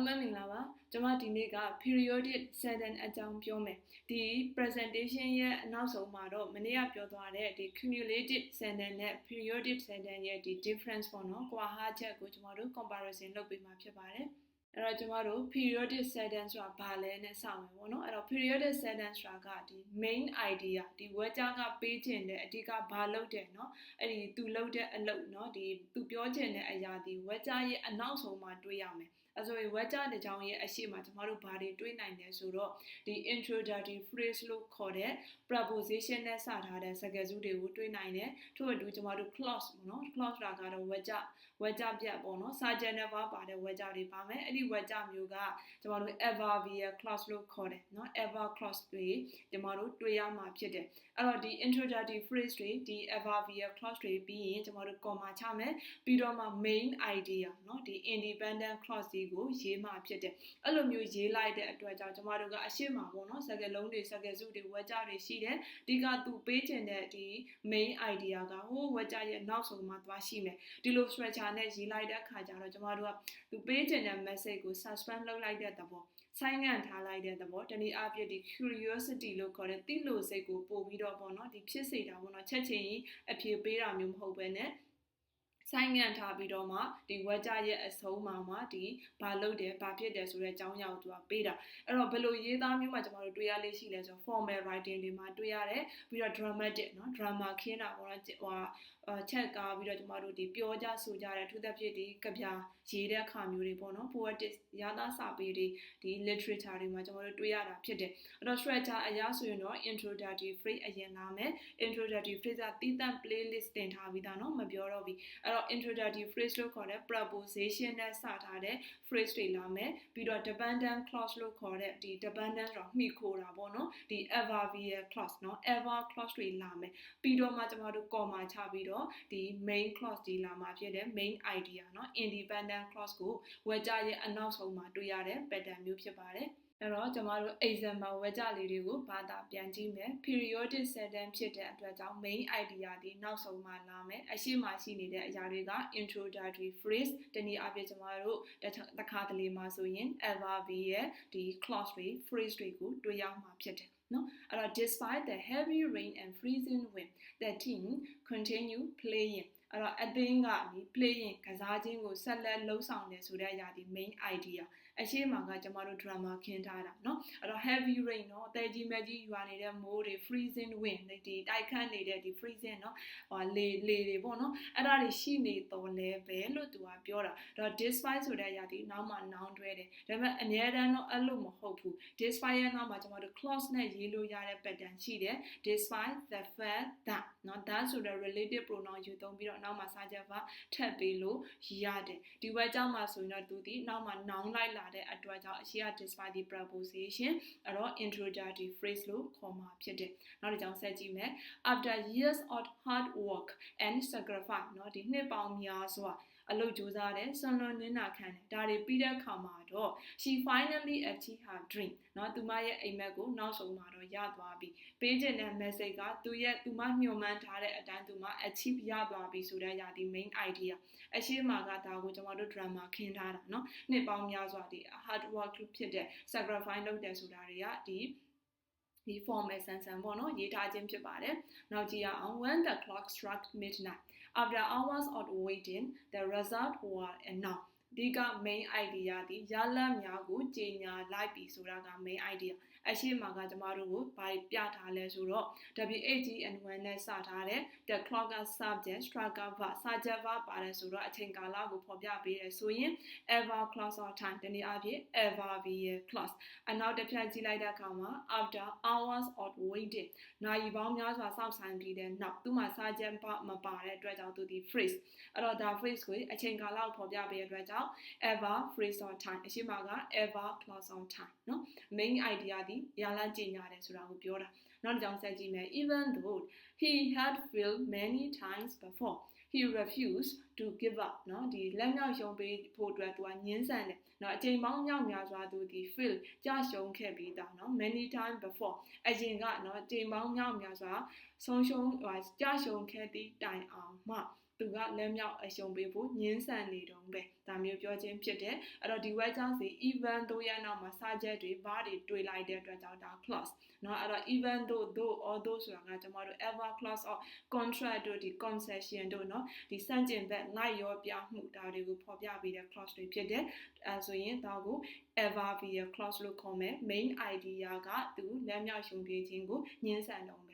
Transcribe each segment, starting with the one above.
လုံးပဲမင်္ဂလာပါကျွန်မဒီနေ့က periodic sentence အကြောင်းပြောမယ်ဒီ presentation ရဲ့အနောက်ဆုံးမှာတော့မနေ့ကပြောသွားတဲ့ဒီ cumulative sentence နဲ့ periodic sentence ရဲ့ဒီ difference ပေါ့နော်ကွာဟချက်ကိုကျွန်တော်တို့ comparison လုပ်ပေးမှာဖြစ်ပါတယ်အဲ့တော့ကျမတို့ periodic sentence ဆိုတာဘာလဲနဲ့စမယ်ပေါ့နော်အဲ့တော့ periodic sentence ဆိုတာကဒီ main idea ဒီ word ကပေးခြင်းတဲ့အဓိကဘာလုပ်တယ်เนาะအဲ့ဒီသူလုပ်တဲ့အလုပ်เนาะဒီသူပြောခြင်းတဲ့အရာဒီ word ရဲ့အနောက်ဆုံးမှာတွေ့ရမယ် အဲဆိုရင် word တစ်ကြောင်းရဲ့အရှိမကျမတို့ဘာတွေတွေးနိုင်လဲဆိုတော့ဒီ introductory phrase လို့ခေါ်တဲ့ preposition နဲ့စထားတဲ့စကားစုတွေကိုတွေးနိုင်တယ်ထို့အတူကျမတို့ clause ပေါ့နော် clause တာကတော့ word ဝက်ကြပြက်ပေါ့နော်စာဂျန်နဘာပါတဲ့ဝက်ကြတွေပါမယ်အဲ့ဒီဝက်ကြမျိုးကကျမတို့ Evervia clause လို့ခေါ်တယ်နော် Ever clause တွေကျမတို့တွေ့ရမှာဖြစ်တယ်အဲ့တော့ဒီ introductory phrase တွေဒီ Evervia clause တွေပြီးရင်ကျမတို့ comma ချမယ်ပြီးတော့မှ main idea နော်ဒီ independent clause တွေကိုရေးမှာဖြစ်တယ်အဲ့လိုမျိုးရေးလိုက်တဲ့အတွက်ကြောင့်ကျမတို့ကအရှိမပေါ့နော်စကားလုံးတွေစကားစုတွေဝက်ကြတွေရှိတယ်ဒီကသူပေးချင်တဲ့ဒီ main idea ကဟိုဝက်ကြရဲ့နောက်ဆုံးမှာသွားရှိမယ်ဒီလို structure နဲ့ရေးလိုက်တဲ့အခါကျတော့ကျမတို့ကသူပေးခြင်းတဲ့ message ကို suspend လုပ်လိုက်တဲ့သဘောဆိုင်းငံ့ထားလိုက်တဲ့သဘောတနည်းအားဖြင့်ဒီ curiosity လို့ခေါ်တဲ့သိလို့စိတ်ကိုပို့ပြီးတော့ပေါ့နော်ဒီဖြစ်စေတာပေါ့နော်ချက်ချင်းကြီးအဖြေပေးတာမျိုးမဟုတ်ဘဲနဲ့ ဆိုင်ငံ့ထားပြီးတော့မှဒီဝက်ကြရဲ့အဆုံးမှာမှဒီဘာလုပ်တယ်ဘာဖြစ်တယ်ဆိုတဲ့အကြောင်းအရာကိုသူကပေးတာအဲ့တော့ဘယ်လိုရေးသားမျိုးမှာကျွန်တော်တို့တွေ့ရလေးရှိလဲဆိုတော့ formal writing တွေမှာတွေ့ရတယ်ပြီးတော့ dramatic เนาะ drama ခင်းတာပေါ့နော်ဟိုချက်ကားပြီးတော့ကျမတို့ဒီပြောကြဆိုကြတဲ့ထူးသဖြင့်ဒီကဗျာရေးတဲ့အခါမျိုးတွေပေါ့နော် poetic ရာသားစာပေတွေဒီ literature တွေမှာကျမတို့တွေ့ရတာဖြစ်တယ်အဲ့တော့ structure အရာဆိုရင်တော့ introductory phrase အရင်လာမယ် introductory phrase ကတည်တံ့ playlist တင်ထားပြီးသားเนาะမပြောတော့ဘူးအဲ့တော့ introductory phrase လို့ခေါ်တဲ့ preposition နဲ့စထားတဲ့ phrase တွေလာမယ်ပြီးတော့ dependent clause လို့ခေါ်တဲ့ဒီ dependent တော့မှီခိုတာပေါ့နော်ဒီ ever via clause เนาะ ever clause တွေလာမယ်ပြီးတော့မှကျမတို့ comma ချပြီးတော့ဒီ main clause ဒီလာမှာဖြစ်တဲ့ main idea เนาะ independent clause ကိုဝက်ကြရဲ့အနောက်ဆုံးမှာတွေ့ရတဲ့ pattern မျိုးဖြစ်ပါတယ် အဲ့တော့ကျွန်တော်တို့ example ဝက်ကြလေးတွေကိုဘာသာပြန်ကြည့်မယ် periodic sentence ဖြစ်တဲ့အတွက်ကြောင့် main idea ဒီနောက်ဆုံးမှလာမယ်အရှိမရှိနေတဲ့အရာတွေက introductory phrase တနည်းအားဖြင့်ကျွန်တော်တို့တစ်ခါတလေမှာဆိုရင် verb ရဲ့ဒီ clause တွေ phrase တွေကိုတွေ့ရမှာဖြစ်တယ်နော်အဲ့တော့ despite the heavy rain and freezing wind the team continue playing အဲ့တော့အသင်းကနေ playing ကစားခြင်းကိုဆက်လက်လှုပ်ဆောင်တယ်ဆိုတဲ့အရာဒီ main idea အရှိမကကျမတို့ drama ခင်းထားတာเนาะအဲ့တော့ heavy rain เนาะအသေးကြီးမကြီးရွာနေတဲ့မိုးတွေ freezing wind ဒီတိုက်ခတ်နေတဲ့ဒီ freezing เนาะဟိုလေလေတွေပေါ့เนาะအဲ့ဒါတွေရှိနေတော့လဲပဲလို့သူကပြောတာအဲ့တော့ despite ဆိုတဲ့အရာဒီနောက်မှ noun တွဲတယ်ဒါပေမဲ့အများတန်းတော့အဲ့လိုမဟုတ်ဘူး despite ရဲ့နောက်မှာကျမတို့ clause နဲ့ရေးလို့ရတဲ့ pattern ရှိတယ် despite the fact that เนาะ that ဆိုတဲ့ relative pronoun ယူသုံးပြီးတော့နောက်မှာစာချက်ပါထပ်ပေးလို့ရတယ်ဒီဘက်ကြောင့်မှာဆိုရင်တော့သူဒီနောက်မှာ noun လိုက်လာတဲ့အတွက်ကြောင့်အရှိက despite the preposition အဲ့တော့ introductory phrase လို့ခေါ်မှာဖြစ်တယ်နောက်တစ်ကြောင်းဆက်ကြည့်မယ် after years of hard work and sacrifice เนาะဒီနှစ်ပေါင်းများစွာ အလုပ်ကြိုးစားတယ်ဆွန်လွန်နင်းနာခံတယ်ဒါတွေပြီးတဲ့အခါမှာတော့ she finally achieved her dream เนาะသူမရဲ့အိမ်မက်ကိုနောက်ဆုံးမှာတော့ရသွားပြီပေးခြင်းတဲ့ message ကသူရဲ့သူမမျှော်မှန်းထားတဲ့အတိုင်းသူမ achieve ရသွားပြီဆိုတဲ့ຢာဒီ main idea အရှိမကဒါကိုကျွန်တော်တို့ drama ခင်းထားတာเนาะနှစ်ပေါင်းများစွာဒီ hard work ဖြစ်တဲ့ sacrifice လုပ်တယ်ဆိုတာတွေကဒီဒီ formal sentence ပေါ့နော်ရေးထားခြင်းဖြစ်ပါတယ်။နောက်ကြည့်ရအောင် when the clock struck midnight after hours of waiting the result was enough ဒီက main idea ဒီရလတ်များကိုကြေညာလိုက်ပြီဆိုတာက main idea အရှိမကကျမတို့ကိုဘာပြထားလဲဆိုတော့ WHGN1 နဲ့စထားတဲ့ the clock subject structure verb subject verb ပါတယ်ဆိုတော့အချိန်ကာလကိုဖော်ပြပေးတယ်ဆိုရင် ever class or time တနည်းအားဖြင့် ever be class အနောက်တစ်ဖြတ်ကြည့်လိုက်တဲ့အခါမှာ after hours of waiting နာရီပေါင်းများစွာစောင့်ဆိုင်ပြီးတဲ့နောက်သူမှာ subject verb မပါတဲ့အတွက်ကြောင့်သူဒီ phrase အဲ့တော့ဒါ phrase ကိုအချိန်ကာလကိုဖော်ပြပေးတဲ့အတွက်ကြောင့် ever phrase or time အရှိမက ever class on time နော် main idea ဒmain idea ဒီရလန်းကြင်ညာတယ်ဆိုတာကိုပြောတာနောက်တစ်ကြောင်းဆက်ကြည့်မယ် even though he had failed many times before he refused to give up เนาะဒီလက်မြောက်ရှုံးပေးဖို့အတွက်သူကညှင်းဆန်တယ်เนาะအချိန်ပေါင်းမြောက်များစွာသူဒီ fail ကြာရှုံးခဲ့ပြီးသားเนาะ many time before အရင်ကเนาะအချိန်ပေါင်းမြောက်များစွာဆုံးရှုံးဟိုကြာရှုံးခဲ့သည့်တိုင်အောင်မှဘ သူကလက်မြောက်အရှုံပေးဖို့ညှင်းဆန်နေတော့ပဲဒါမျိုးပြောခြင်းဖြစ်တယ်အဲ့တော့ဒီ word ကြောင့်စီ even though ရနောက်မှာစာချက်တွေဘာတွေတွေ့လိုက်တဲ့အတွက်ကြောင့်ဒါ clause เนาะအဲ့တော့ even though though or though ဆိုတာကကျွန်တော်တို့ ever clause or contract တို့ဒီ concession တို့เนาะဒီစန့်ကျင်ဘက်လိုက်ရောပြမှုဒါတွေကိုဖော်ပြပေးတဲ့ clause တွေဖြစ်တယ်အဲဆိုရင်ဒါကို ever be a clause လို့ခေါ်မယ် main idea ကသူလက်မြောက်ရှုံပြေးခြင်းကိုညှင်းဆန်တော့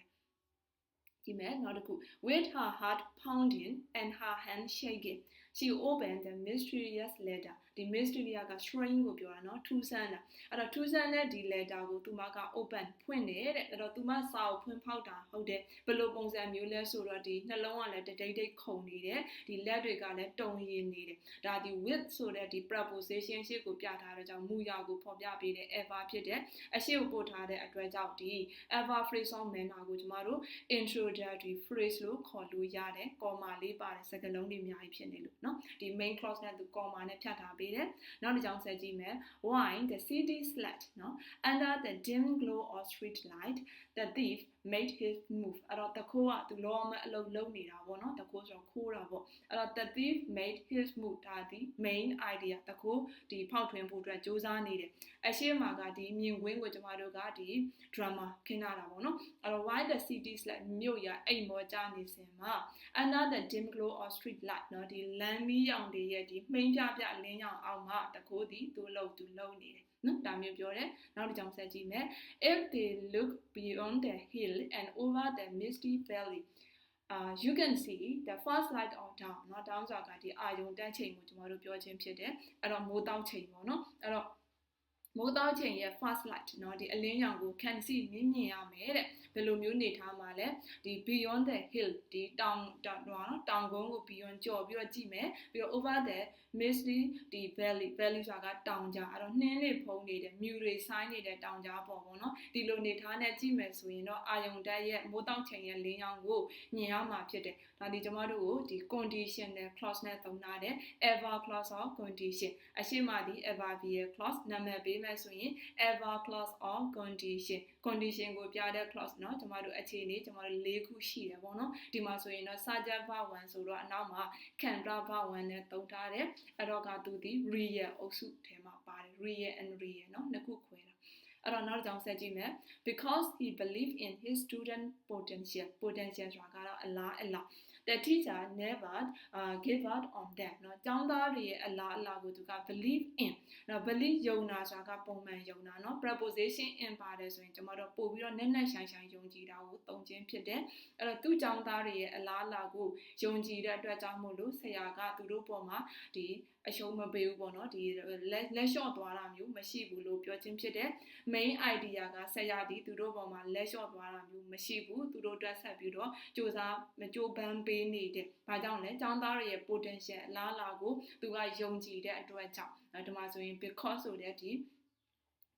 မယ်ဒီမဲ့နောက်တစ်ခု with her heart pounding and her hand shaking she opened the mysterious letter ဒီ mystery က string ကိုပြောတာเนาะထူးဆန်းတာအဲ့တော့ထူးဆန်းတဲ့ဒီ letter ကိုသူမက open ဖွင့်တယ်တဲ့အဲ့တော့သူမစာကိုဖွင့်ဖောက်တာဟုတ်တယ်ဘယ်လိုပုံစံမျိုးလဲဆိုတော့ဒီနှလုံးကလည်းတတိတ်တိတ်ခုန်နေတယ်ဒီလက်တွေကလည်းတုံရင်နေတယ်ဒါဒီ with ဆိုတဲ့ဒီ preposition ရှေ့ကိုပြထားတဲ့ကြောင့်မူရာကိုဖော်ပြပေးတဲ့ ever ဖြစ်တယ်အရှိကိုပို့ထားတဲ့အတွက်ကြောင့်ဒီ ever phrase of manner ကိုကျမတို့ introductory phrase လို့ခေါ်လို့ရတယ် comma လေးပါတယ်စကားလုံးတွေအများကြီးဖြစ်နေလို့เนาะ าะနော်ဒီ main clause နဲ့သူ comma နဲ့ဖြတ်ထားပေးတယ်နောက်တစ်ကြောင်ဆက်ကြည့်မယ် why the city slut နော် under the dim glow of street light the thief made his move အဲ့တော့တခိုးကသူလောမအလုပ်လုပ်နေတာပေါ့နော်တခိုးဆိုတော့ခိုးတာပေါ့အဲ့တော့ the thief made his move ဒါဒီ main idea တခိုးဒီဖောက်ထွင်းဖို့အတွက်စူးစမ်းနေတယ်အရှိမကဒီမြင်ကွင်းကိုကျမတို့ကဒီ drama ခင်းလာတာပေါ့နော်အဲ့တော့ why the city slept မြို့ရအိမ်မောကြနေစင်မှာ under the dim glow of street light เนาะဒီလမ်းမီးရောင်တွေရဲ့ဒီမှိန်ပြပြလင်းရောင်အောက်မှာတခိုးဒီသူ့လို့သူလုံနေတယ် နော်ဒါမျိုးပြောတယ်နောက်တစ်ကြောင်ဆက်ကြည့်မယ် if they look beyond the hill and over the misty valley uh you can see the first light of dawn เนาะ dawn ဆိုတာကဒီအာယုံတက်ချိန်ကိုကျွန်တော်တို့ပြောခြင်းဖြစ်တယ်အဲ့တော့မိုးတောက်ချိန်ပေါ့နော်အဲ့တော့ မိုးတောက်ချိန်ရဲ့ first light เนาะဒီအလင်းရောင်ကို can see မြင်မြင်ရမယ်တဲ့ဘယ်လိုမျိုးနေထားမှာလဲဒီ beyond the hill ဒီတောင်တောင်တော့နော်တောင်ကုန်းကို beyond ကြော်ပြီးတော့ကြည့်မယ်ပြီးတော့ over the misty ဒီ valley valley ဆိုတာကတောင်ကြားအဲ့တော့နှင်းတွေဖုံးနေတဲ့မြူတွေဆိုင်းနေတဲ့တောင်ကြားပေါ်ပေါ့နော်ဒီလိုနေထားနဲ့ကြည့်မယ်ဆိုရင်တော့အာယုံတက်ရဲ့မိုးတောက်ချိန်ရဲ့လင်းရောင်ကိုမြင်ရမှာဖြစ်တယ်ဒါဒီကျမတို့ကိုဒီ conditional clause နဲ့သုံးထားတဲ့ ever clause of condition အရှိမဒီ ever be clause နာမည်ပေးမယ် ဆိုရင် ever clause of condition condition ကိုပြတဲ့ clause เนาะကျမတို့အခြေအနေကျမတို့၄ခုရှိတယ်ပေါ့နော်ဒီမှာဆိုရင်တော့ subject verb 1ဆိုတော့အနောက်မှာ can verb 1နဲ့သုံးထားတယ်အဲ့တော့ကသူဒီ real အုပ်စုထဲမှာပါတယ် real and real เนาะနှစ်ခုခွဲတာအဲ့တော့နောက်တစ်ကြောင်းဆက်ကြည့်မယ် because he believe in his student potential potential ဆိုတာကတော့အလားအလား the teacher never uh, give out on them เนาะကျောင်းသားတွေရဲ့အလားအလာကိုသူက believe in เนาะ believe ယုံတာဆိုတာကပုံမှန်ယုံတာเนาะ preposition in ပါတယ်ဆိုရင်ကျွန်တော်တို့ပို့ပြီးတော့နက်နက်ရှိုင်ရှိုင်ယုံကြည်တာကိုသုံးခြင်းဖြစ်တယ်အဲ့တော့သူ့ကျောင်းသားတွေရဲ့အလားအလာကိုယုံကြည်တဲ့အတွက်ကြောင့်မို့လို့ဆရာကသူတို့ပေါ်မှာဒီအရှုံးမပေးဘူးပေါ့နော်ဒီလက်လက်လျှော့သွားတာမျိုးမရှိဘူးလို့ပြောခြင်းဖြစ်တယ် main idea ကဆက်ရသည်သူတို့ပေါ်မှာလက်လျှော့သွားတာမျိုးမရှိဘူးသူတို့အတွက်ဆက်ပြီးတော့စူးစမ်းမကြိုးပမ်းပေး နေတဲ့။ဘာကြောင့်လဲ။ចောင်းသားတွေရဲ့ potential အလားအလာကိုသူကယုံကြည်တဲ့အတွက်ကြောင့်ဒီမှာဆိုရင် because ဆိုတဲ့ဒီ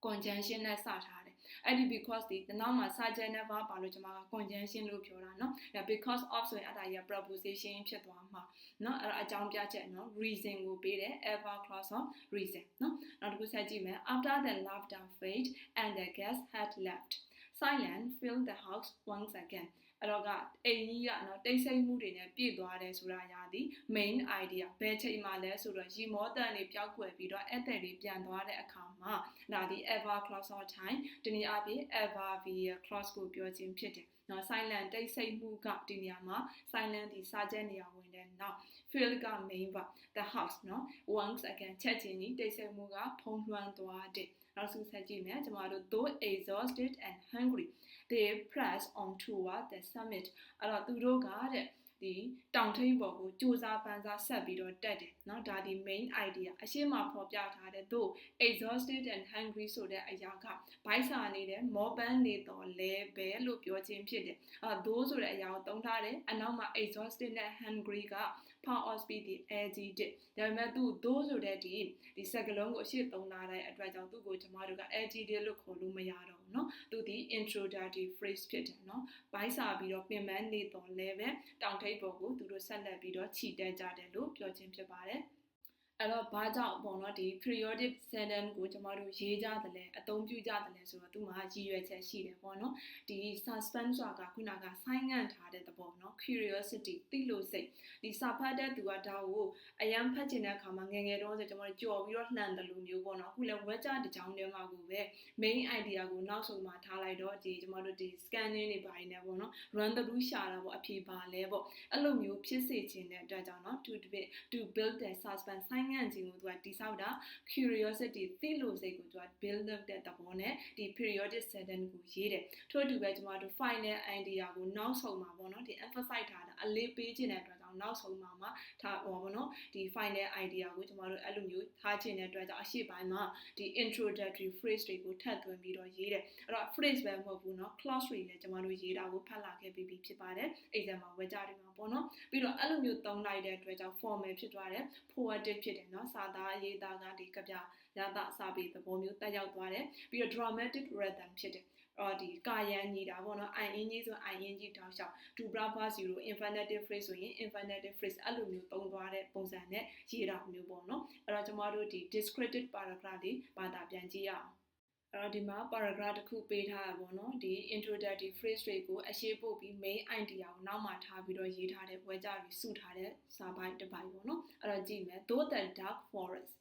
conjunction နဲ့စထားတယ်အဲ့ဒီ because ဒီနောက်မှာ subject နဲ့ verb ပါလို့ကျွန်မက conjunction လို့ပြောတာเนาะဒါ because of ဆိုရင်အဲ့ဒါကြီး preposition ဖြစ်သွားမှာเนาะအဲ့ဒါအကြောင်းပြချက်เนาะ reason ကိုပေးတယ် ever clause of reason เนาะနောက်တစ်ခုဆက်ကြည့်မယ် after the laughter fade and the guests had left silence filled the house once again အဲ့တော့ကအိမ်ကြီးကနော်တိတ်ဆိတ်မှုတွေနဲ့ပြည့်သွားတယ်ဆိုတာရာဒီ main idea ဘယ်ချိန်မှလဲဆိုတော့ရီမောတန်တွေပျောက်ကွယ်ပြီးတော့အဲ့တဲ့တွေပြန်သွားတဲ့အခါမှာဒါဒီ ever clause of time ဒီနေ့အပြင် ever via clause ကိုပြောခြင်းဖြစ်တယ် နော် silent တိတ်ဆိတ်မှုကဒီနေရာမှာ silent ဒီစာချက်နေရာဝင်တယ်နောက် feel က main verb the house နော် once again ချက်ချင်းဒီတိတ်ဆိတ်မှုကဖုံးလွှမ်းသွားတယ်နောက်ဆုံးဆက်ကြည့်မယ်ကျမတို့ though exhausted and hungry they press on toward the summit အဲ့တော့သူတို့ကတဲ့ ဒီတောင်ထိပ်ပေါ်ကိုစူးစမ်းပန်းစားဆက်ပြီးတော့တက်တယ်เนาะဒါဒီ main idea အရှိမဖော်ပြထားတဲ့သို့ exhausted and hungry ဆိုတဲ့အရာကဘိုက်စာနေတဲ့မောပန်းနေတော့လဲပဲလို့ပြောခြင်းဖြစ်တယ်အဲသို့ဆိုတဲ့အရာကိုသုံးထားတယ်အနောက်မှာ exhausted နဲ့ hungry က power of speed ဒီ adjective ဒါပေမဲ့သူသို့ဆိုတဲ့ဒီဒီစကားလုံးကိုအရှိသုံးထားတဲ့အတွက်ကြောင့်သူ့ကိုကျမတို့က adjective လို့ခေါ်လို့မရတော့ဘူးเนาะသူဒီ introductory phrase ဖြစ်တယ်เนาะဘိုက်စာပြီးတော့ပြင်ပန်းနေတော့လဲပဲတောင်ထိပ်ပေါ်ကိုသူတို့ဆက်လက်ပြီးတော့ခြိတက်ကြတယ်လို့ပြောခြင်းဖြစ်ပါတယ် အဲ့တော့ဘာကြောင့်ပေါ့နော်ဒီ periodic sentence ကိုကျွန်တော်တို့ရေးကြတယ်လဲအသုံးပြုကြတယ်လဲဆိုတော့သူမှာရည်ရွယ်ချက်ရှိတယ်ပေါ့နော်ဒီ suspense ဆိုတာကခုနကဆိုင်းငံ့ထားတဲ့သဘောနော် curiosity သိလို့စိတ်ဒီစာဖတ်တဲ့သူကဒါကိုအရန်ဖတ်ကျင်တဲ့အခါမှာငယ်ငယ်တုန်းဆိုကျွန်တော်တို့ကြော်ပြီးတော့လှန်တယ်လို့မျိုးပေါ့နော်အခုလည်း web ကြတစ်ကြောင်းတည်းမှာကိုပဲ main idea ကိုနောက်ဆုံးမှာထားလိုက်တော့ဒီကျွန်တော်တို့ဒီ scanning တွေပါနေပေါ့နော် run through ရှာတာပေါ့အဖြေပါလဲပေါ့အဲ့လိုမျိုးဖြစ်စေခြင်းတဲ့အတွက်ကြောင့်နော် to to build the suspense ဆိုင်းငံ့ခြင်းကိုသူကတိဆောက်တာ curiosity သိလို့စိတ်ကိုသူက build up တဲ့သဘောနဲ့ဒီ periodic sentence ကိုရေးတယ်ထို့အတူပဲကျွန်တော်တို့ final idea ကိုနောက်ဆုံးမှာပေါ့နော်ဒီ emphasize ထားတာအလေးပေးခြင်းတဲ့အတွက် ကြောင့်နောက်ဆုံးမှာမှာထားဟောပေါ့နော်ဒီ final idea ကိုကျွန်တော်တို့အဲ့လိုမျိုးထားခြင်းတဲ့အတွက်ကြောင့်အရှိပိုင်းမှာဒီ introductory phrase တွေကိုထပ်သွင်းပြီးတော့ရေးတယ်အဲ့တော့ phrase ပဲမဟုတ်ဘူးเนาะ clause တွေလည်းကျွန်တော်တို့ရေးတာကိုဖတ်လာခဲ့ပြီးပြီဖြစ်ပါတယ် exam မှာဝေကြတယ်မှာပေါ့နော်ပြီးတော့အဲ့လိုမျိုးသုံးလိုက်တဲ့အတွက်ကြောင့် formal ဖြစ်သွားတယ် poetic ဖြစ်တယ်เนาะစာသားရေးသားကဒီကပြရတာစာပေသဘောမျိုးတက်ရောက်သွားတယ်ပြီးတော့ dramatic rhythm ဖြစ်တယ် အော်ဒီကာယံညီတာပေါ့နော် i in ကြီးဆို i in ကြီးတောက်လျှောက် to brava zero infinitive phrase ဆိုရင် infinitive phrase အဲ့လိုမျိုးသုံးသွားတဲ့ပုံစံနဲ့ရေးတာမျိုးပေါ့နော်အဲ့တော့ကျွန်တော်တို့ဒီ descriptive paragraph တွေဘာသာပြန်ကြည့်ရအောင်အဲ့တော့ဒီမှာ paragraph တစ်ခုပေးထားတာပေါ့နော်ဒီ introductory phrase တွေကိုအရှိပို့ပြီး main idea ကိုနောက်မှထားပြီးတော့ရေးထားတဲ့ဝဲကြပြီးစုထားတဲ့စာပိုင်းတစ်ပိုင်းပေါ့နော်အဲ့တော့ကြည့်မယ် though the dark forest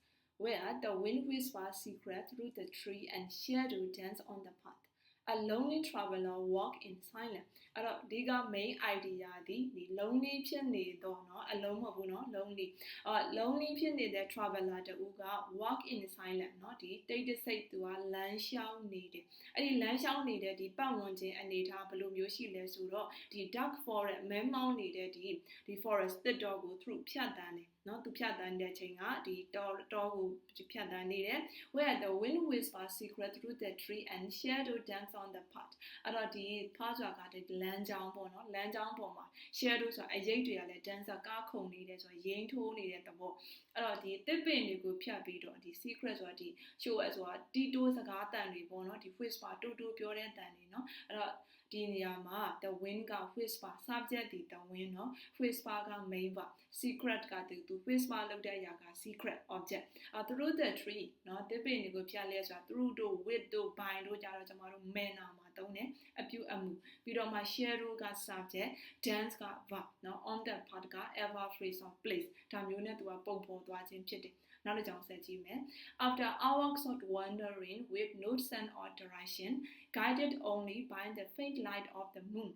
where the wind whispers secret through the tree and shadow dance on the path a lonely traveler walk in silence အဲ့တော့ဒီက main idea ဒီဒီ lonely ဖြစ်နေတော့เนาะအလုံးမဟုတ်ဘူးเนาะ lonely အော် lonely ဖြစ်နေတဲ့ traveler တူက walk in silence เนาะဒီတိတ်တဆိတ်သူကလမ်းလျှောက်နေတယ်အဲ့ဒီလမ်းလျှောက်နေတဲ့ဒီပတ်ဝန်းကျင်အနေထားဘယ်လိုမျိုးရှိလဲဆိုတော့ဒီ dark forest မဲမောင်းနေတဲ့ဒီဒီ forest တစ်တော်ကို through ဖြတ်တန်းတယ်เนาะသူဖြတ်တန်းတဲ့ချိန်ကဒီတောတောကိုဖြတ်တန်းနေတယ် where the wind whispers secret through the tree and shadow dance on the path အဲ့တော့ဒီ path ဆိုတာကဒီလ မ်းကြောင်းပေါ့နော်လမ်းကြောင်းပေါ်မှာ shadow ဆိုတာအရိပ်တွေကလည်း dancer ကားခုန်နေတယ်ဆိုတော့ရင်းထိုးနေတဲ့သဘောအဲ့တော့ဒီတစ်ပင်တွေကိုဖြတ်ပြီးတော့ဒီ secret ဆိုတာဒီ show အဆိုတာတီတိုးစကားတန်တွေပေါ့နော်ဒီ whisper တူတူပြောတဲ့တန်တွေနော်အဲ့တော့ ဒီနေရာမှာ the wind က whisper subject ဒီ the wind เนาะ whisper က main verb secret ကသူသူ whisper လုပ်တဲ့အရာက secret object အဲသူတို့ the tree เนาะတစ်ပင်တွေကိုဖြတ်လဲဆိုတာသူတို့တို့ with တို့ by တို့ကြတော့ကျွန်တော်တို့ manner မှာသုံးတယ်အပြုအမူပြီးတော့မှ share က subject dance က verb เนาะ on the part က ever phrase of place ဒါမျိုးနဲ့သူကပုံဖော်သွားခြင်းဖြစ်တယ် နောက်တစ်ကြောင်းဆက်ကြည့်မယ် after hours of wandering with no sense or direction guided only by the faint light of the moon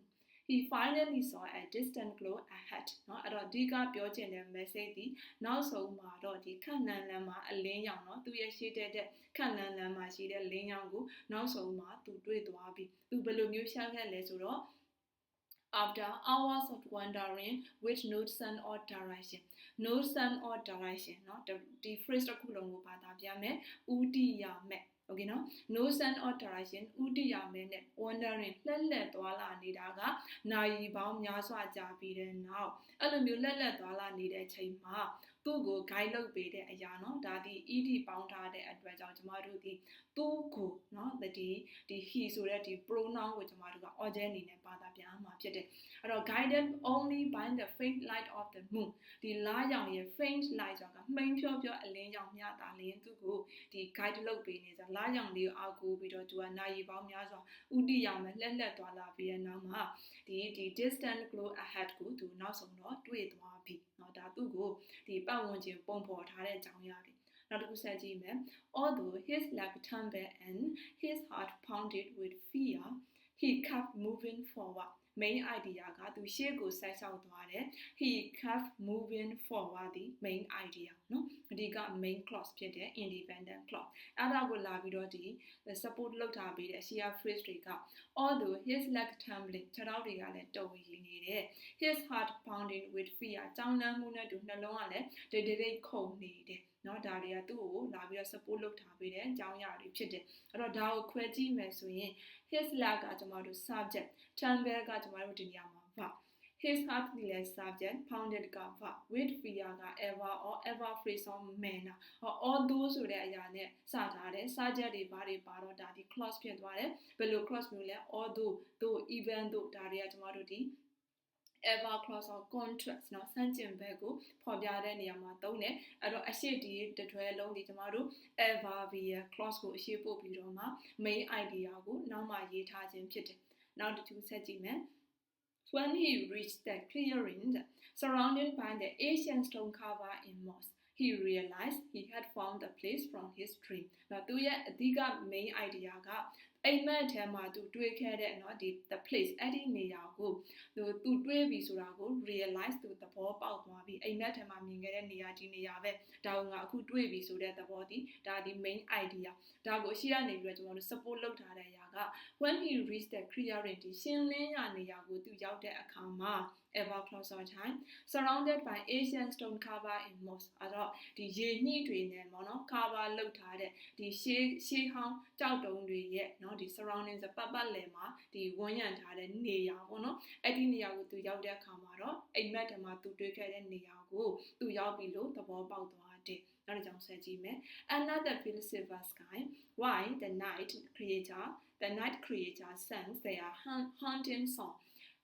he finally saw a distant glow ahead เนาะအဲ့တော့ဒီကပြောချင်တဲ့ message ဒီနောက်ဆုံးမှာတော့ဒီခန့်နန်းလမ်းမှာအလင်းရောင်เนาะသူရဲ့ရှိတဲ့တဲ့ခန့်နန်းလမ်းမှာရှိတဲ့လင်းရောင်ကိုနောက်ဆုံးမှာသူတွေ့သွားပြီသူဘယ်လိုမျိုးရှာခဲ့လဲဆိုတော့ after hours of wandering with no sun or direction no sun or direction เนาะဒီ phrase တစ်ခုလုံးကိုဘာသာပြမယ်ဥတီယာမဲ့ okay နော် no sun or direction ဥတီယာမဲနဲ့ wandering လှက်လက်သွားလာနေတာကနိုင်ပေါင်းများစွာကြာပြီးတဲ့နောက်အဲ့လိုမျိုးလှက်လက်သွားလာနေတဲ့ချိန်မှာ သူ့ကို guide လုပ်ပေးတဲ့အရာเนาะဒါဒီ ed ပေါင်းထားတဲ့အတွက်ကြောင့်ကျမတို့ဒီသူ့ကိုเนาะဒီဒီ he ဆိုတဲ့ဒီ pronoun ကိုကျမတို့က object အနေနဲ့ပါတာပြန်မှာဖြစ်တယ်အဲ့တော့ guided only by the faint light of the moon ဒီလာရောင်ရဲ့ faint light ဆိုတာကမှိန်ဖြောဖြောအလင်းရောင်မြတာလင်းသူ့ကိုဒီ guide လုပ်ပေးနေကြလာရောင်လေးကိုအောက်ကိုပြီးတော့သူကနိုင်ပေါင်းများစွာဥတီရောင်မဲ့လှက်လက်သွားလာပြီးတဲ့နောက်မှာဒီဒီ distant glow ahead ကိုသူနောက်ဆုံးတော့တွေ့သွားပြီ နော်ဒါသူ့ကိုဒီပတ်ဝန်းကျင်ပုံဖော်ထားတဲ့အကြောင်းအရာတွေနောက်တစ်ခုဆက်ကြည့်မယ် although his leg tumbled and his heart pounded with fear he kept moving forward main idea ကသူရှေ့ကိုဆိုက်ဆောက်သွားတယ် he kept moving forward the main idea နော်ဒီက main clause ဖြစ်တဲ့ independent clause အဲ့ဒါကိုလာပြီးတော့ဒီ support လောက်ထားပေးတဲ့ share phrase တွေက although his leg trembling ခြေထောက်တွေကလည်းတုံ့ရင်နေတယ် his heart pounding with fear ကြောင်းလန်းမှုနဲ့တူနှလုံးကလည်းဒိတ်ဒိတ်ခုန်နေတယ် နော်ဒါတွေကသူ့ကိုလာပြီးတော့ support လုပ်ထားပေးတဲ့အကြောင်းအရာတွေဖြစ်တယ်အဲ့တော့ဒါကိုခွဲကြည့်မယ်ဆိုရင် his leg ကကျွန်တော်တို့ subject tremble ကကျွန်တော်တို့ဒီနေရာမှာ verb his heart ဒီလဲ subject pounded က verb with fear က ever or ever phrase of manner all those ဆိုတဲ့အရာနဲ့စထားတယ် subject တွေဘာတွေပါတော့ဒါဒီ clause ဖြစ်သွားတယ်ဘယ်လို clause မျိုးလဲ although though even though ဒါတွေကကျွန်တော်တို့ဒီ ever clause or contrast เนาะဆန့်ကျင်ဘက်ကိုဖော်ပြတဲ့နေရာမှာသုံးတယ်အဲ့တော့အရှိဒီတတွဲလုံးဒီကျမတို့ ever via clause ကိုအရှိပို့ပြီးတော့မှ main idea ကိုနောက်မှရေးထားခြင်းဖြစ်တယ်နောက်တစ်ခုဆက်ကြည့်မယ် When he reached the clearing surrounded by the ancient stone cover in moss he realized he had found the place from his dream တော့သူရဲ့အဓိက main idea က အိမ်မက်ထဲမှာသူတွေးခဲ့တဲ့เนาะဒီ the place အဲ့ဒီနေရာကိုသူသူတွေးပြီဆိုတာကို realize သူသဘောပေါက်သွားပြီအိမ်မက်ထဲမှာမြင်ခဲ့တဲ့နေရာဒီနေရာပဲဒါကငါအခုတွေးပြီဆိုတဲ့သဘောဒီဒါဒီ main idea ဒါကိုရှိရနေပြီးတော့ကျွန်တော်တို့ support လုပ်ထားတဲ့အရာက when he reached the clearing ဒီရှင်းလင်းရနေရာကိုသူရောက်တဲ့အခါမှာ ever closer time surrounded by asian stone cover in moss အဲ့တော့ဒီရေညှိတွေနဲ့ပေါ့နော် cover လုပ်ထားတဲ့ဒီရှေးရှေးဟောင်းကြောက်တုံးတွေရဲ့เนาะဒီ surroundings ပတ်ပတ်လည်မှာဒီဝန်းရံထားတဲ့နေရာပေါ့နော်အဲ့ဒီနေရာကိုသူရောက်တဲ့အခါမှာတော့အိမ်မက်တမှာသူတွေ့ခဲ့တဲ့နေရာကိုသူရောက်ပြီလို့သဘောပေါက်သွားတယ်နောက်တစ်ကြောင်းဆက်ကြည့်မယ် another pale silver sky why the night creator the night creator sings their haunting song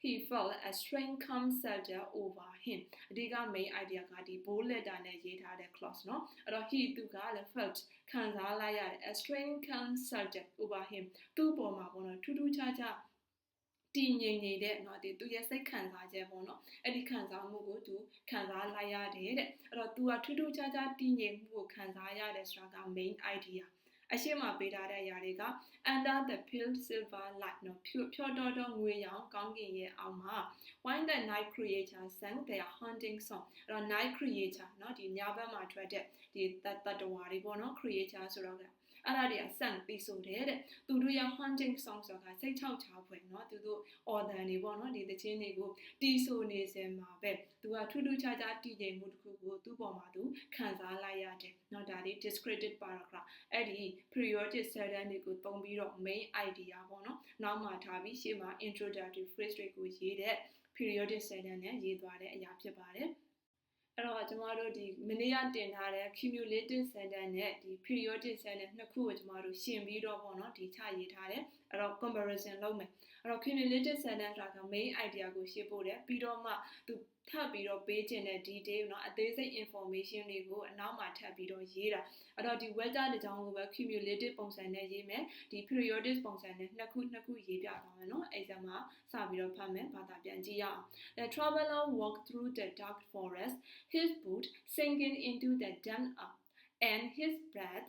he felt a strange calm settle over him အဓိက main idea ကဒီ bold letter နဲ့ရေးထားတဲ့ clause เนาะအဲ့တော့ he သူကလည်း felt ခံစားလိုက်ရတယ် a strange calm settle over him သူ့ပေါ်မှာပေါ့နော်ထူးထူးခြားခြားတည်ငြိမ်နေတဲ့เนาะဒီသူရဲ့စိတ်ခံစားချက်ပေါ့နော်အဲ့ဒီခံစားမှုကိုသူခံစားလိုက်ရတယ်တဲ့အဲ့တော့ तू ကထူးထူးခြားခြားတည်ငြိမ်မှုကိုခံစားရတယ်ဆိုတာက main idea အရှိမပေးထားတဲ့အရာတွေက under the pale silver light နော်ဖြောတော်တော်ငွေရောင်ကောင်းကင်ရဲ့အောက်မှာ why the night creator sang their haunting song အဲ့တော့ night creator နော်ဒီညဘက်မှာထွက်တဲ့ဒီတတ္တဝါတွေပေါ့နော် creator ဆိုတော့ အဲ့ဒါတွေကစံပြီးဆိုတယ်တဲ့သူတို့ရဲ့ hunting song ဆိုတာစိတ်ချောက်ချဖွယ်เนาะသူတို့ order တွေပေါ့နော်ဒီသချင်းတွေကိုတီးဆိုနေစင်မှာပဲသူကထူးထူးခြားခြားတည်ငြိမ်မှုတစ်ခုကိုသူ့ပေါ်မှာသူခံစားလိုက်ရတယ်เนาะဒါတွေ descriptive paragraph အဲ့ဒီ periodic sentence တွေကိုသုံးပြီးတော့ main idea ပေါ့နော်နောက်မှထားပြီးရှေ့မှာ introductory phrase တွေကိုရေးတဲ့ periodic sentence နဲ့ရေးသွားတဲ့အရာဖြစ်ပါတယ် အဲ့တော့ကျမတို့ဒီမနေ့ကတင်ထားတဲ့ cumulative sentence နဲ့ဒီ periodic sentence နှစ်ခုကိုကျမတို့ရှင်းပြီးတော့ပေါ့နော်ဒီချရေးထားတယ် အဲ့တော့ comparison လုပ်မယ်အဲ့တော့ cumulative sentence ဆိုတာက main idea ကိုရှင်းဖို့တယ်ပြီးတော့မှသူထပ်ပြီးတော့ပေးခြင်းတဲ့ detail เนาะအသေးစိတ် information တွေကိုအနောက်မှာထပ်ပြီးတော့ရေးတာအဲ့တော့ဒီ weather တစ်ကြောင်းကိုပဲ cumulative ပုံစံနဲ့ရေးမယ်ဒီ periodic ပုံစံနဲ့နှစ်ခုနှစ်ခုရေးပြသွားမယ်เนาะအဲ့ဒါမှာစပြီးတော့ဖတ်မယ်ဘာသာပြန်ကြည့်ရအောင် The traveler walked through the dark forest his boot sinking into the damp earth and his breath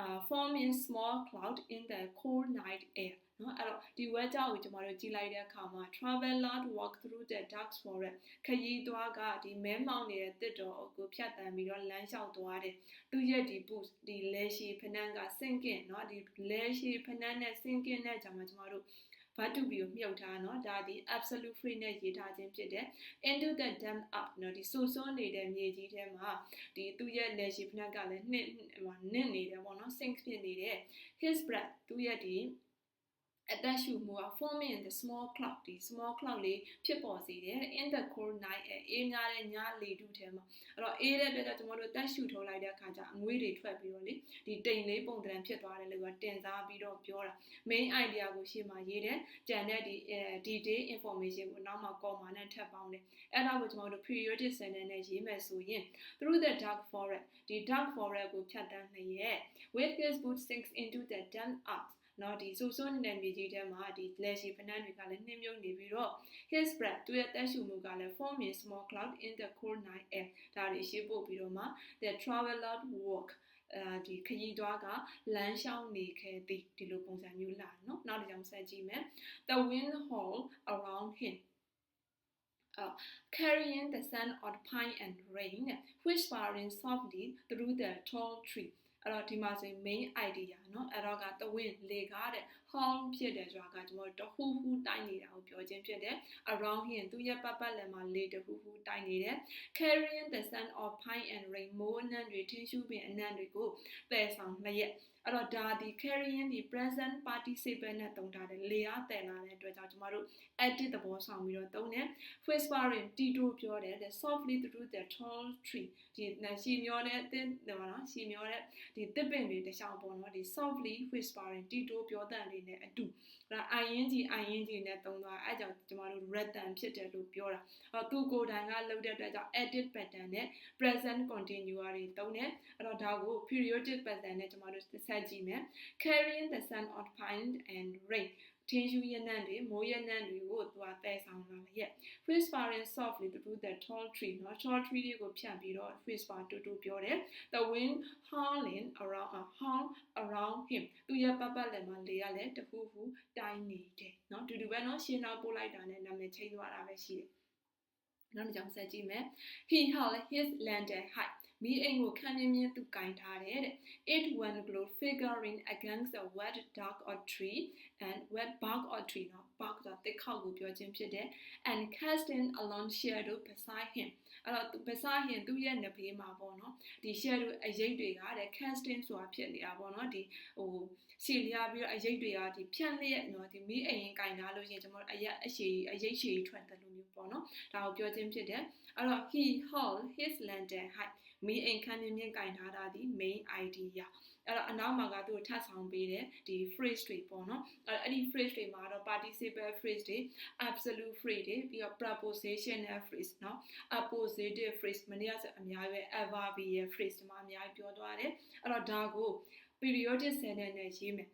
uh, forming small cloud in the cold night air နော်အဲ့တော့ဒီ weather ကိုကျွန်တော်တို့ကြည့်လိုက်တဲ့အခါမှာ traveler walk through the dark forest ခရီးသွားကဒီမဲမောင်နေတဲ့တစ်တော်ကိုဖြတ်တန်းပြီးတော့လမ်းလျှောက်သွားတယ်သူရဲ့ဒီ boost ဒီလဲရှိဖနန်းက sinking เนาะဒီလဲရှိဖနန်းနဲ့ sinking နဲ့ကျွန်တော်တို့ ဘတ်တူဘီကိုမြုပ်ထားနော်ဒါဒီ absolute free နဲ့ရေးထားခြင်းဖြစ်တယ် into the dam up နော်ဒီဆူဆွန်းနေတဲ့မြေကြီးထဲမှာဒီသူ့ရဲ့ legacy ဖဏကလည်းနှစ်နှစ်နေတယ်ပေါ့နော် sink ဖြစ်နေတယ် his breath သူ့ရဲ့ဒီ အသက်ရှူမှုက forming in the small cloud ဒီ small cloud လေးဖြစ်ပေါ်စေတယ် in the cold night အေးများတဲ့ညလေတုထဲမှာအဲ့တော့အေးတဲ့အတွက်ကျွန်တော်တို့တက်ရှူထုတ်လိုက်တဲ့အခါကျအငွေးတွေထွက်ပြီးတော့လေဒီတိမ်လေးပုံသဏ္ဍာန်ဖြစ်သွားတယ်လို့ကတင်စားပြီးတော့ပြောတာ main idea ကိုရှေ့မှာရေးတယ်ကြံတဲ့ဒီ detail information ကိုနောက်မှာ comma နဲ့ထပ်ပေါင်းတယ်အဲ့ဒါကိုကျွန်တော်တို့ periodic sentence နဲ့ရေးမယ်ဆိုရင် through the dark forest ဒီ dark forest ကိုဖြတ်တန်းနေရဲ့ with his boot sinks into the damp earth နော်ဒီဆိုဆိုနေတဲ့မြေကြီးထဲမှာဒီလက်ရှိဖနန်းတွေကလည်းနှင်းမြုပ်နေပြီးတော့ his breath သူရဲ့တက်ရှူမှုကလည်း form in small cloud in the cold night air ဒါတွေရှင်းပို့ပြီးတော့မှ the traveler walk အဲဒီခရီးသွားကလမ်းလျှောက်နေခဲ့သည်ဒီလိုပုံစံမျိုးလာเนาะနောက်တစ်ကြောင်ဆက်ကြည့်မယ် the wind haul around him uh, carrying the scent of pine and rain whispering softly through the tall tree အဲ့တော့ဒီမှာဆိုရင် main idea เนาะအဲ့တော့ကတဝင်းလေကားတဲ့ home ဖြစ်တယ်ဆိုတာကကျွန်တော်တဟူဟူတိုင်းနေတာကိုပြောခြင်းဖြစ်တယ် around him သူရဲ့ပတ်ပတ်လည်မှာလေတဟူဟူတိုင်းနေတယ် carrying the scent of pine and rain မိုးအနံ့တွေထင်းရှူးပင်အနံ့တွေကိုပယ်ဆောင်လျက် အဲ့တော့ဒါဒီ carrying ဒီ present participle နဲ့တုံးထားတယ်လေအားတယ်လာတဲ့အတွက်ကြောင့်ကျမတို့ edit သဘောဆောင်ပြီးတော့တုံးတယ် whispering တီတိုပြောတယ် the softly through the tall tree ဒီရှီမျောတဲ့အတင်းတယ်ပါနော်ရှီမျောတဲ့ဒီတစ်ပင်တွေတခြားပေါ့နော်ဒီ softly whispering တီတိုပြောတဲ့လေးနဲ့အတူဒါ ing ing နဲ့တုံးသွားအဲ့ကြောင့်ကျမတို့ written ဖြစ်တယ်လို့ပြောတာအဲ့တော့သူကိုယ်တိုင်ကလုပ်တဲ့အတွက်ကြောင့် edit pattern နဲ့ present continuous တွေတုံးတယ်အဲ့တော့ဒါကို periodic pattern နဲ့ကျမတို့ဆက်ကြည့်မယ် carrying the sun on pine and rain ထင်းယူရနံ့တွေမိုးရနံ့တွေကိုသူကတဲဆောင်လာလေရဲ့ whispering softly through the tall tree เนาะ tall tree တွေကိုဖြန့်ပြီးတော့ whisper တူတူပြောတယ် the wind howling around a howl around him သူရဲ့ပတ်ပတ်လည်မှာလေရလဲတခုခုတိုင်းနေတယ်เนาะတူတူပဲเนาะရှင်းတော့ပို့လိုက်တာနဲ့နာမည်ချိန်သွားတာပဲရှိတယ်နောက်တစ်ကြောင်ဆက်ကြည့်မယ် he held his lantern high မိအိမ်ကိုခန်းမြင်းမြင်းသူကင်ထားတယ်တဲ့ it one glow figuring against a wet dark or tree and wet bark or tree နော် bark ဆိုတာတစ်ခေါက်ကိုပြောခြင်းဖြစ်တယ် and casting a long shadow beside him အဲ့တော့သူ beside him သူ့ရဲ့နဘေးမှာပေါ့နော်ဒီ shadow အရိပ်တွေကတဲ့ casting ဆိုတာဖြစ်နေတာပေါ့နော်ဒီဟိုရှည်လျားပြီးတော့အရိပ်တွေကဒီဖြန့်လျက်နော်ဒီမိအိမ်ရင်ကင်ထားလို့ရှိရင်ကျွန်တော်အရက်အရှည်အရိပ်ရှည်ထွက်တယ်လို့မျိုးပေါ့နော်ဒါကိုပြောခြင်းဖြစ်တယ်အဲ့တော့ he held his lantern high မီးအိမ်ခန်းမြင့်ကင်ထားတာဒီ main idea အဲ့တော့အနောက်မှာကသူ့ကိုထပ်ဆောင်ပေးတယ်ဒီ phrase တွေပေါ့နော်အဲ့ဒီ phrase တွေမှာတော့ participle phrase တွေ absolute phrase တွေပြီးတော့ prepositional phrase เนาะ appositive phrase မနေ့ကဆိုအများကြီးပဲ adverbial phrase ဒီမှာအများကြီးပြောသွားတယ်အဲ့တော့ဒါကို periodic sentence နဲ့ရေးမယ်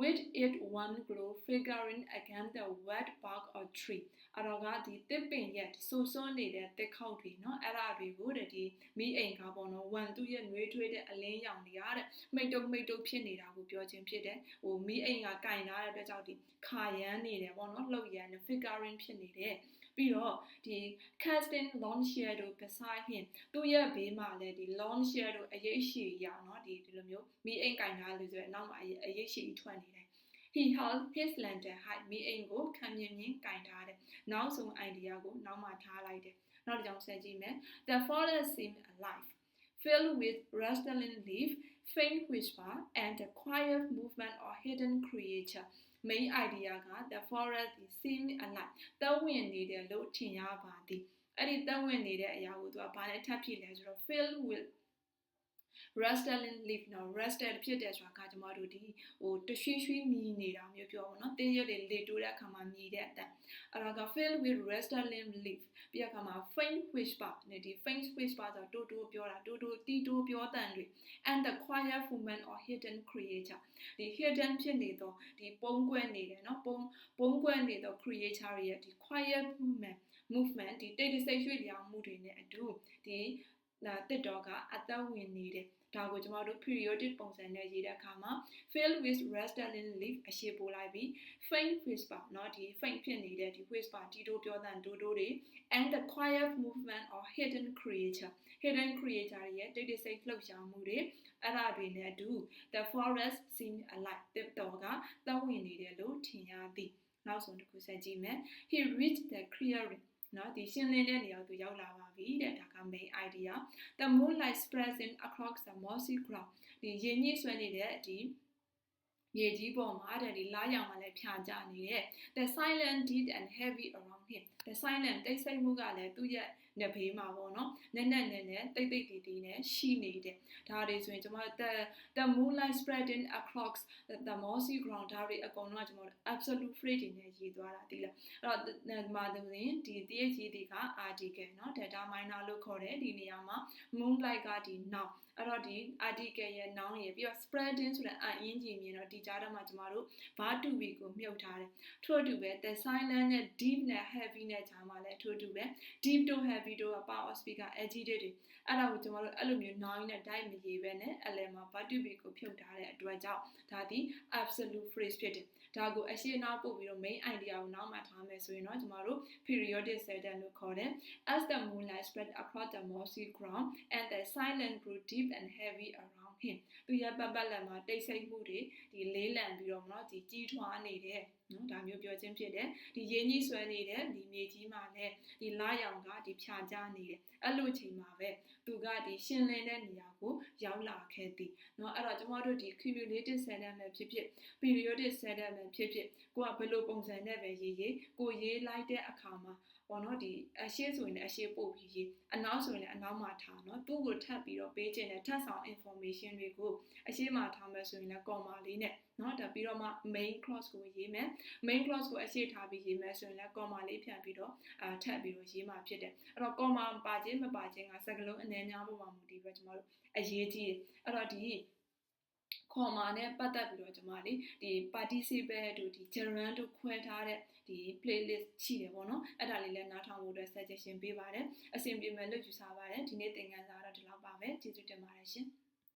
with it one glow figuring against the wet bark or tree အတော့ကဒီတစ်ပင်ရဲ့ဆူဆွန်းနေတဲ့တစ်ခေါက်တွေเนาะအဲ့ဒါတွေကိုတဲ့ဒီမိအိမ်ကပေါ့နော် one သူ့ရဲ့နှွေးထွေးတဲ့အလင်းရောင်တွေကတဲ့မိတ်တုံမိတ်တုံဖြစ်နေတာကိုပြောခြင်းဖြစ်တယ်ဟိုမိအိမ်ကကင်လာတဲ့အတွက်ကြောင့်ဒီခါရမ်းနေတယ်ပေါ့နော်လှုပ်ရမ်းနေ figuring ဖြစ်နေတယ် ပြီးတော့ဒီ casting long shadow beside him သူ့ရဲ့ဘေးမှာလည်းဒီ long shadow အရေးရှိရအောင်เนาะဒီဒီလိုမျိုးမိအိမ်ကင်ထားလို့ဆိုရင်နောက်မှာအရေးရှိထွက်နေတယ် he held his lantern high မိအိမ်ကိုခံမြင်မြင်ကင်ထားတယ်နောက်ဆုံး idea ကိုနောက်မှထားလိုက်တယ်နောက်တစ်ကြောင်ဆက်ကြည့်မယ် the forest seemed alive filled with rustling leaf faint whisper and the quiet movement of hidden creature main idea က the forest is seemed alive တောဝင်နေတယ်လို့ထင်ရပါသည်အဲ့ဒီတောဝင်နေတဲ့အရာကိုသူကဘာနဲ့ထပ်ဖြစ်လဲဆိုတော့ filled with rested leaf နော် rested ဖြစ်တယ်ဆိုတာကကျွန်တော်တို့ဒီဟိုတရွှေရွှေမြည်နေတာမျိုးပြောပါတော့တင်းရွက်တွေလေတိုးတဲ့အခါမှာမြည်တဲ့အတန်အဲ့ဒါက filled with rested leaf ပြီးအခါမှာ faint whisper နဲ့ဒီ faint whisper ဆိုတိုးတိုးပြောတာတိုးတိုးတီးတိုးပြောတန်တွေ and the quiet movement or hidden creature ဒီ hidden ဖြစ်နေတော့ဒီပုံကွဲနေတယ်နော်ပုံပုံကွဲနေတော့ creature ရဲ့ဒီ quiet movement movement ဒီတိတ်တိတ်ဆိတ်ရွှေ့လျောင်းမှုတွေနဲ့အတူဒီ တစ်တော့ကအသက်ဝင်နေတယ်ဒါကိုကျွန်တော်တို့ periodic ပုံစံနဲ့ရေးတဲ့အခါမှာ fill with rustling leaf အရှိပို့လိုက်ပြီး faint whisper เนาะဒီ faint ဖြစ်နေတဲ့ဒီ whisper တီတိုးပြောတဲ့ဒိုးဒိုးတွေ and the quiet movement of hidden creature hidden creature ရဲ့တိတ်တိတ်ဆိတ်လှုပ်ရှားမှုတွေအဲ့ဒါတွေနဲ့အတူ the forest seemed alive တစ်တော့ကသက်ဝင်နေတယ်လို့ထင်ရသည်နောက်ဆုံးတစ်ခုဆက်ကြည့်မယ် he reached the clearing နော်ဒီရှင်းလင်းတဲ့နေရာကိုသူရောက်လာပါပြီတဲ့ဒါက main idea the moonlight spreading across the mossy ground ဒီရင်းကြီးဆွဲနေတဲ့ဒီရေကြီးပေါ်မှာတဲ့ဒီလာရောင်ကလည်းဖြာကျနေတဲ့ the silent deep and heavy around him the silent တိတ်ဆိတ်မှုကလည်းသူ့ရဲ့ နေဘေးမှာပေါ့နော်နက်နက်နဲနဲတိတ်တိတ်တီတီနဲ့ရှိနေတယ်ဒါတွေဆိုရင်ကျွန်တော် the the moonlight spreading across the mossy ground ဒါတွေအကုန်လုံးကကျွန်တော် absolute free တွေနဲ့ရေးသွားတာဒီလားအဲ့တော့ဒီမှာဆိုရင်ဒီ TH တွေက article เนาะ data minor လို့ခေါ်တယ်ဒီနေရာမှာ moonlight ကဒီ noun အဲ့တော့ဒီ article ရဲ့ noun ရဲ့ပြီးတော့ spreading ဆိုတဲ့အအင်းကြီးမြင်တော့ဒီကြားထဲမှာကျမတို့ verb to be ကိုမြုပ်ထားတယ်ထို့အတူပဲ the silent နဲ့ deep နဲ့ heavy နဲ့ကြားမှာလည်းထို့အတူပဲ deep to heavy to power speaker adjective တွေအဲ့ဒါကိုကျမတို့အဲ့လိုမျိုး noun နဲ့ type မရေးပဲနဲ့အလယ်မှာ verb to be ကိုဖြုတ်ထားတဲ့အတွက်ကြောင့်ဒါဒီ absolute phrase ဖြစ်တယ်ဒါကိုအရှိနောက်ပို့ပြီးတော့ main idea ကိုနောက်မှထားမယ်ဆိုရင်တော့ကျမတို့ periodic sentence လို့ခေါ်တယ် as the moonlight spread across the mossy ground and the silent grew deep and heavy around ဟင်သူရဲ့ပတ်ပတ်လည်မှာတိတ်ဆိတ်မှုတွေဒီလေးလံပြီးတော့မနော်ဒီကြီးထွားနေတဲ့ နော်ဒါမျိုးပြောခြင်းဖြစ်တယ်ဒီရင်းကြီးဆွဲနေတဲ့ဒီမြေကြီးမှာလည်းဒီလာရောင်ကဒီဖြာကျနေတယ်အဲ့လိုချိန်မှာပဲသူကဒီရှင်လင်းတဲ့နေရာကိုရောက်လာခဲ့သည်နော်အဲ့တော့ကျွန်တော်တို့ဒီ cumulative sediment ဖြစ်ဖြစ် periodic sediment ဖြစ်ဖြစ်ကိုကဘယ်လိုပုံစံနဲ့ပဲရေးရေးကိုရေးလိုက်တဲ့အခါမှာ ပေါ့နော်ဒီအရှိဆိုရင်လည်းအရှိပို့ပြီးရေးအနောက်ဆိုရင်လည်းအနောက်မှာထားနော်သူ့ကိုထပ်ပြီးတော့ပေးခြင်းနဲ့ထပ်ဆောင် information တွေကိုအရှိမှာထားမယ်ဆိုရင်လည်း comma လေးနဲ့နော်ဒါပြီးတော့မှ main clause ကိုရေးမယ် main clause ကိုအရှိထားပြီးရေးမယ်ဆိုရင်လည်း comma လေးပြန်ပြီးတော့အာထပ်ပြီးတော့ရေးမှာဖြစ်တယ်အဲ့တော့ comma ပါခြင်းမပါခြင်းကစကားလုံးအနည်းများပေါ်မှာမူတည်ပြီးတော့ကျွန်တော်တို့အရေးကြီးတယ်အဲ့တော့ဒီခေါ်မာနဲ့ပတ်သက်ပြီးတော့ကျွန်မလေဒီ participate တို့ဒီ gerund တို့ခွဲထားတဲ့ ဒီ playlist ရှိတယ်ပေါ့နော်အဲ့ဒါလေးလည်းနားထောင်ဖို့အတွက် suggestion ပေးပါတယ်အဆင်ပြေမယ်လို့ယူဆပါတယ်ဒီနေ့သင်ခန်းစာတော့ဒီလောက်ပါပဲကျေးဇူးတင်ပါတယ်ရှင်